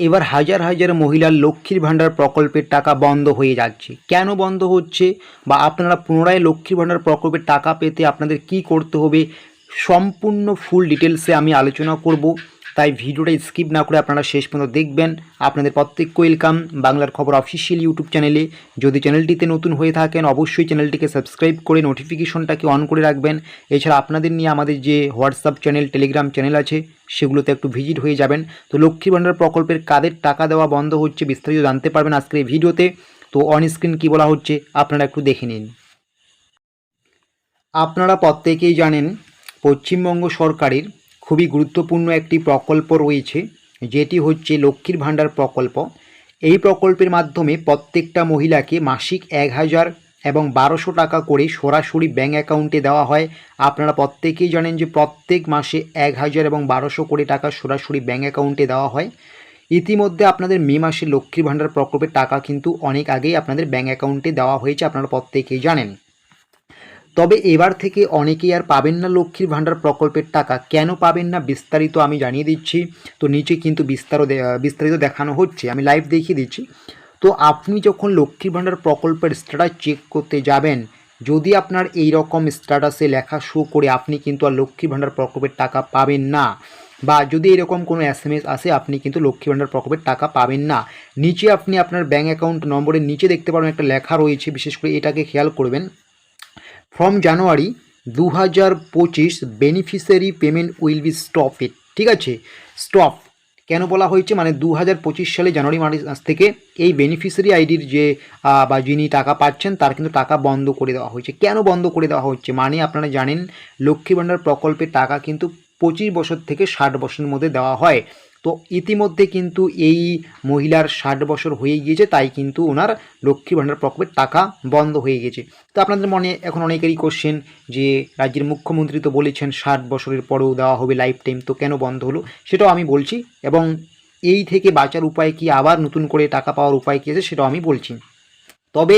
এবার হাজার হাজার মহিলার লক্ষ্মীর ভাণ্ডার প্রকল্পের টাকা বন্ধ হয়ে যাচ্ছে। কেন বন্ধ হচ্ছে? বা আপনারা পুনরায় লক্ষ্মীর ভাণ্ডার প্রকল্পের টাকা পেতে আপনাদের কি করতে হবে? সম্পূর্ণ ফুল ডিটেলসে আমি আলোচনা করব। তাই ভিডিওটা স্কিপ না করে আপনারা শেষ পর্যন্ত দেখবেন। আপনাদের প্রত্যেক ওয়েলকাম বাংলার খবর অফিসিয়াল ইউটিউব চ্যানেলে যদি চ্যানেলটিতে নতুন হয়ে থাকেন, অবশ্যই চ্যানেলটিকে সাবস্ক্রাইব করে নোটিফিকেশনটাকে অন করে রাখবেন। এছাড়া আপনাদের নিয়ে আমাদের যে হোয়াটসঅ্যাপ চ্যানেল টেলিগ্রাম চ্যানেল আছে, সেগুলোতে একটু ভিজিট হয়ে যাবেন। তো লক্ষ্মী ভাণ্ডার প্রকল্পের কাদের টাকা দেওয়া বন্ধ হচ্ছে, বিস্তারিত জানতে পারবেন আজকের এই ভিডিওতে। তো অন স্ক্রিন কী বলা হচ্ছে, আপনারা একটু দেখে নিন। আপনারা প্রত্যেকেই জানেন, পশ্চিমবঙ্গ সরকারের খুবই গুরুত্বপূর্ণ একটি প্রকল্প রয়েছে, যেটি হচ্ছে লক্ষ্মীর ভাণ্ডার প্রকল্প। এই প্রকল্পের মাধ্যমে প্রত্যেকটা মহিলাকে মাসিক এক হাজার এবং বারোশো টাকা করে সরাসরি ব্যাঙ্ক অ্যাকাউন্টে দেওয়া হয়। আপনারা প্রত্যেকেই জানেন যে প্রত্যেক মাসে এক হাজার এবং বারোশো কোটি টাকা সরাসরি ব্যাঙ্ক অ্যাকাউন্টে দেওয়া হয়। ইতিমধ্যে আপনাদের মে মাসে লক্ষ্মীর ভাণ্ডার প্রকল্পের টাকা কিন্তু অনেক আগেই আপনাদের ব্যাঙ্ক অ্যাকাউন্টে দেওয়া হয়েছে, আপনারা প্রত্যেকেই জানেন। তবে এবার থেকে অনেকেই আর পাবেন না লক্ষ্মীর ভাণ্ডার প্রকল্পের টাকা। কেন পাবেন না বিস্তারিত আমি জানিয়ে দিচ্ছি। তো নিচে কিন্তু বিস্তার বিস্তারিত দেখানো হচ্ছে। আমি লাইভ দেখিয়ে দিচ্ছি। তো আপনি যখন লক্ষ্মীর ভাণ্ডার প্রকল্পের স্ট্যাটাস চেক করতে যাবেন, যদি আপনার এই রকম স্ট্যাটাসে লেখা শো করে আপনি কিন্তু আর লক্ষ্মীর ভাণ্ডার প্রকল্পের টাকা পাবেন না, বা যদি এরকম কোনো এস এম এস আসে, আপনি কিন্তু লক্ষ্মী ভাণ্ডার প্রকল্পের টাকা পাবেন না। নিচে আপনি আপনার ব্যাঙ্ক অ্যাকাউন্ট নম্বরের নিচে দেখতে পারবেন একটা লেখা রয়েছে। বিশেষ করে এটাকে খেয়াল করবেন। ফ্রম জানুয়ারি দু হাজার পঁচিশ beneficiary payment will be stop it ঠিক আছে? স্টপ কেন বলা হয়েছে? মানে দু হাজার পঁচিশ সালে জানুয়ারি মাস থেকে এই বেনিফিশিয়ারি আইডির যে বা যিনি টাকা পাচ্ছেন, তার কিন্তু টাকা বন্ধ করে দেওয়া হয়েছে। কেন বন্ধ করে দেওয়া হচ্ছে মানে আপনারা জানেন, লক্ষ্মী ভাণ্ডার প্রকল্পের টাকা কিন্তু পঁচিশ বছর থেকে ষাট বছরের মধ্যে দেওয়া হয়। তো ইতিমধ্যে কিন্তু এই মহিলার ষাট বছর হয়ে গিয়েছে, তাই কিন্তু ওনার লক্ষ্মী ভাণ্ডার প্রকল্পের টাকা বন্ধ হয়ে গেছে। তো আপনাদের মনে এখন অনেকেরই কোশ্চেন যে, রাজ্যের মুখ্যমন্ত্রী তো বলেছেন ষাট বছরের পরেও দেওয়া হবে লাইফ টাইম তো কেন বন্ধ হলো? সেটাও আমি বলছি এবং এই থেকে বাঁচার উপায় কি আবার নতুন করে টাকা পাওয়ার উপায় কী আছে সেটাও আমি বলছি। তবে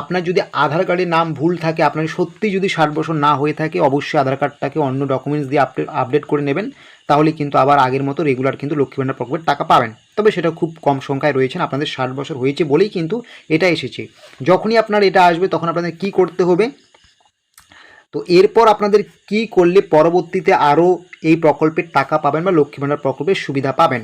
আপনার যদি আধার কার্ডের নাম ভুল থাকে, আপনার সত্যি যদি ষাট বছর না হয়ে থাকে, অবশ্যই আধার কার্ডটাকে অন্য ডকুমেন্টস দিয়ে আপডেট আপডেট করে নেবেন। তাহলে কিন্তু আবার আগের মতো রেগুলার কিন্তু লক্ষ্মী ভাণ্ডার প্রকল্পের টাকা পাবেন। তবে সেটা খুব কম সংখ্যায় রয়েছেন, আপনাদের ষাট বছর হয়েছে বলেই কিন্তু এটা এসেছে। যখনই আপনার এটা আসবে, তখন আপনাদের কি করতে হবে? তো এরপর আপনাদের কি করলে পরবর্তীতে আরও এই প্রকল্পের টাকা পাবেন বা লক্ষ্মী ভাণ্ডার প্রকল্পের সুবিধা পাবেন?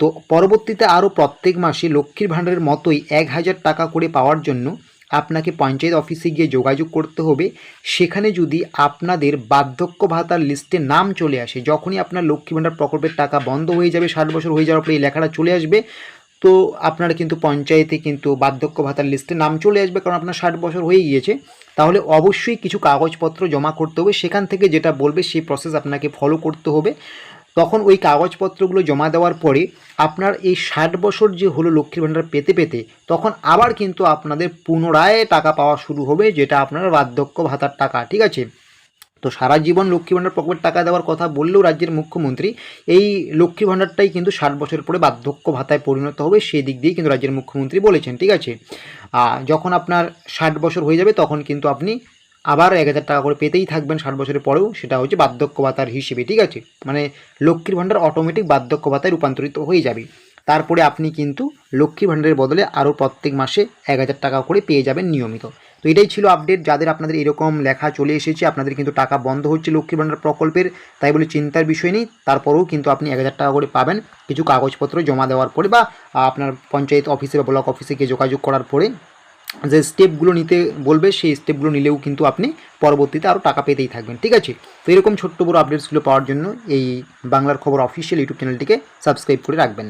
তো পরবর্তীতে আরও প্রত্যেক মাসে লক্ষ্মীর ভাণ্ডারের মতোই এক হাজার টাকা করে পাওয়ার জন্য আপনাকে পঞ্চায়েত অফিসে গিয়ে যোগাযোগ করতে হবে। সেখানে যদি আপনাদের বার্ধক্য ভাতার লিস্টে নাম চলে আসে, যখনই আপনার লক্ষ্মী ভাণ্ডার প্রকল্পের টাকা বন্ধ হয়ে যাবে, ষাট বছর হয়ে যাওয়ার পরে এই লেখাটা চলে আসবে, তো আপনার কিন্তু পঞ্চায়েতে কিন্তু বার্ধক্য ভাতার লিস্টে নাম চলে আসবে, কারণ আপনার ষাট বছর হয়ে গিয়েছে। তাহলে অবশ্যই কিছু কাগজপত্র জমা করতে হবে। সেখান থেকে যেটা বলবে সেই প্রসেস আপনাকে ফলো করতে হবে। তখন ওই কাগজপত্রগুলো জমা দেওয়ার পরে আপনার এই ষাট বছর যে হলো লক্ষ্মীর ভাণ্ডার পেতে পেতে, তখন আবার কিন্তু আপনাদের পুনরায় টাকা পাওয়া শুরু হবে, যেটা আপনার বার্ধক্য ভাতার টাকা, ঠিক আছে? তো সারা জীবন লক্ষ্মী ভাণ্ডার প্রকল্পের টাকা দেওয়ার কথা বললেও রাজ্যের মুখ্যমন্ত্রী, এই লক্ষ্মী ভাণ্ডারটাই কিন্তু ষাট বছর পরে বার্ধক্য ভাতায় পরিণত হবে, সেই দিক দিয়েই কিন্তু রাজ্যের মুখ্যমন্ত্রী বলেছেন, ঠিক আছে? যখন আপনার ষাট বছর হয়ে যাবে, তখন কিন্তু আপনি আবার এক হাজার টাকা করে পেতেই থাকবেন ষাট বছরের পরেও, সেটা হচ্ছে বার্ধক্য ভাতার হিসেবে, ঠিক আছে? মানে লক্ষ্মীর ভাণ্ডার অটোমেটিক বার্ধক্য ভাতায় রূপান্তরিত হয়ে যাবে। তারপরে আপনি কিন্তু লক্ষ্মী ভাণ্ডারের বদলে আরও প্রত্যেক মাসে এক হাজার টাকা করে পেয়ে যাবেন নিয়মিত। তো এটাই ছিল আপডেট যাদের আপনাদের এরকম লেখা চলে এসেছে, আপনাদের কিন্তু টাকা বন্ধ হচ্ছে লক্ষ্মী ভাণ্ডার প্রকল্পের, তাই বলে চিন্তার বিষয় নেই। তারপরেও কিন্তু আপনি এক হাজার টাকা করে পাবেন। কিছু কাগজপত্র জমা দেওয়ার পরে বা আপনার পঞ্চায়েত অফিসে বা ব্লক অফিসে গিয়ে যোগাযোগ করার পরে যে স্টেপগুলো নিতে বলবে, সেই স্টেপগুলো নিলেও কিন্তু আপনি পরবর্তীতে আরও টাকা পেতেই থাকবেন, ঠিক আছে? তো এরকম ছোট্ট বড় আপডেটসগুলো পাওয়ার জন্য এই বাংলার খবর অফিসিয়াল ইউটিউব চ্যানেলটিকে সাবস্ক্রাইব করে রাখবেন।